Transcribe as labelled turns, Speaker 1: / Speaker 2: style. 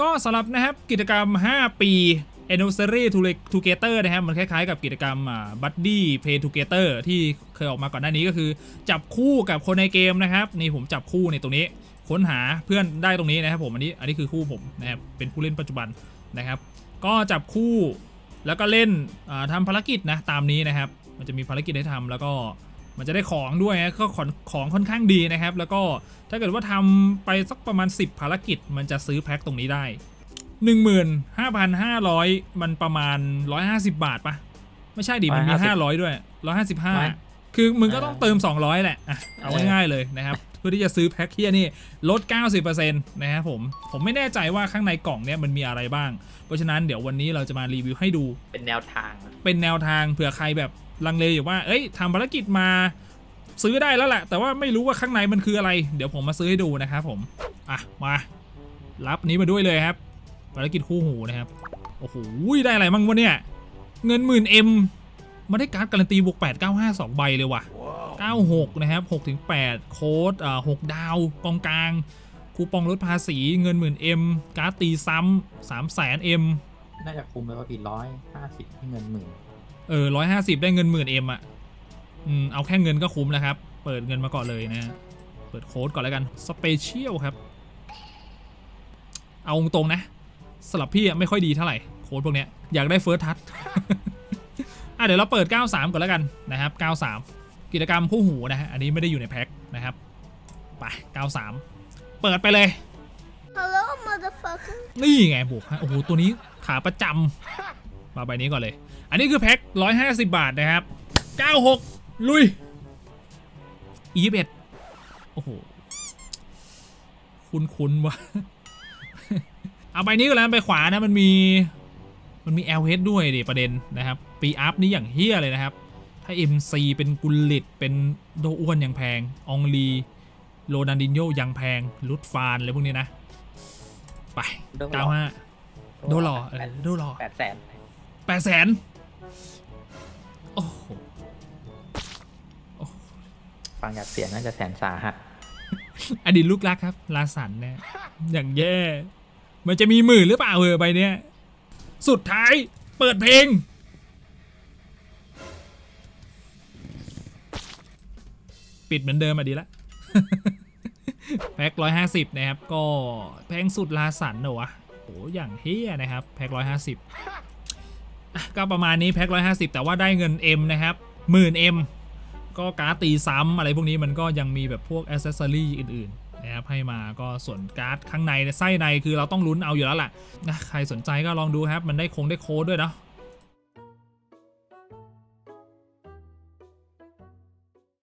Speaker 1: ก็สำหรับนะครับกิจกรรม 5 ปี anniversary together นะครับมันคล้ายๆกับกิจกรรม buddy play together ที่เคยออกมาก่อนหน้านี้ก็คือ จับคู่กับคนในเกมนะครับนี่ผมจับคู่ในตรงนี้ค้นหาเพื่อนได้ตรงนี้นะครับผมอันนี้อันนี้คือคู่ผมนะครับเป็นผู้เล่นปัจจุบันนะครับ ก็จับคู่แล้วก็เล่นอ่าทำภารกิจนะตามนี้นะครับ มันจะมีภารกิจให้ทำแล้วก็ มันจะได้ของด้วยนะก็ของของค่อนข้างดีนะครับ แล้วก็ถ้าเกิดว่าทำไปสักประมาณ 10 ภารกิจ มันจะซื้อแพ็คตรงนี้ได้ 15,500 มันประมาณ 150 บาทปะไม่ใช่ดิมันมี
Speaker 2: 150
Speaker 1: 500 ด้วย
Speaker 2: ไม่
Speaker 1: 155 คือมึงก็ต้องเติม 200 แหละอะเอาง่ายๆเลยนะครับ เพื่อที่จะซื้อแพ็คเฮียนี่ลด 90%นะครับผม ผมไม่แน่ใจว่าข้างในกล่องเนี้ยมันมีอะไรบ้าง เพราะฉะนั้นเดี๋ยววันนี้เราจะมารีวิวให้ดู
Speaker 2: เป็นแนวทางอะ
Speaker 1: เป็นแนวทางเผื่อใครแบบลังเลอยู่ว่า เอ้ยทำภารกิจมาซื้อได้แล้วแหละแต่ว่าไม่รู้ว่าข้างในมันคืออะไร เดี๋ยวผมมาซื้อให้ดูนะครับผม อะ มา รับนี้มาด้วยเลยครับ ภารกิจคู่หูนะครับ โอ้โห ได้อะไรมั่งวะเนี่ย เงินหมื่นเอ็มมาได้การ์ดการันตีบวก8 9 5 2 ใบเลยว่ะ 96 นะครับ6ถึง8โค้ดอ่า6ดาว กองกลาง คูปองลดภาษีเงินหมื่นเอ็มการ์ดตีซ้ำ3แสนเอ็ม
Speaker 2: น่าจะคุมไปว่าปีร้อยห้าสิบที่เงินหมื่น
Speaker 1: เออร้อยห้าสิบได้เงินหมื่นเอ็มอะ อืม เอาแค่เงินก็คุ้มแล้วครับ เปิดเงินมาก่อนเลยนะฮะเปิดโค้ดก่อนแล้วกัน สเปเชียลครับ เอาตรงๆนะสำหรับพี่อะไม่ค่อยดีเท่าไหร่ โค้ดพวกเนี้ย อยากได้เฟิร์สทัชอะเดี๋ยวเราเปิด 93 ก่อนแล้วกันนะครับ 93 กิจกรรมคู่หูนะฮะ อันนี้ไม่ได้อยู่ในแพ็คนะครับ ไป 93 เปิดไปเลย
Speaker 3: Hello, motherfucker.
Speaker 1: นี่ไงบวกฮะโอ้โห ตัวนี้ขาประจำมาใบนี้ก่อนเลย อันนี้คือแพ็ค 150 บาทนะครับ 96 ลุยอีเอ็ดโอ้โห คุ้นๆวะเอาใบนี้ก็แล้วใบขวานะ มันมี มันมี LH ด้วยดิประเด็นนะครับ ปีอัพนี่อย่างเฮี้ยเลยนะครับ ถ้า MC เป็นกุลลิตเป็นโดอ้วนอย่างแพงองลีโรนันดินโยยังแพง ลุดฟานอะไรพวกนี้นะ ไปเก้าห้าโดหล่อเออโดหล่อ
Speaker 2: แปดแสน
Speaker 1: แปดแสนโอ้โห
Speaker 2: ฟังจากเสียงน่าจะแสนสาหัส
Speaker 1: อดีตลูกรักครับ ลาสันเนี่ยอย่างแย่ มันจะมีหมื่นหรือเปล่าเออใบเนี้ย สุดท้ายเปิดเพลง ปิดเหมือนเดิมอะดีละแพ็คร้อยห้าสิบนะครับ ก็แพงสุดลาสันเหรอวะโอ้อย่างเฮียนะครับ แพ็คร้อยห้าสิบก็ประมาณนี้แพ็คร้อยห้าสิบแต่ว่าได้เงิน M นะครับหมื่น M ก็การ์ดตีซ้ำอะไรพวกนี้มันก็ยังมีแบบพวกอ c เซสซอรี่อื่นๆนะครับให้มาก็ส่วนการ์ดข้างในไส้ในคือเราต้องลุ้นเอาอยู่แล้วล่ะนะใครสนใจก็ลองดูครับ มันได้คงได้โค้ดด้วยเนาะ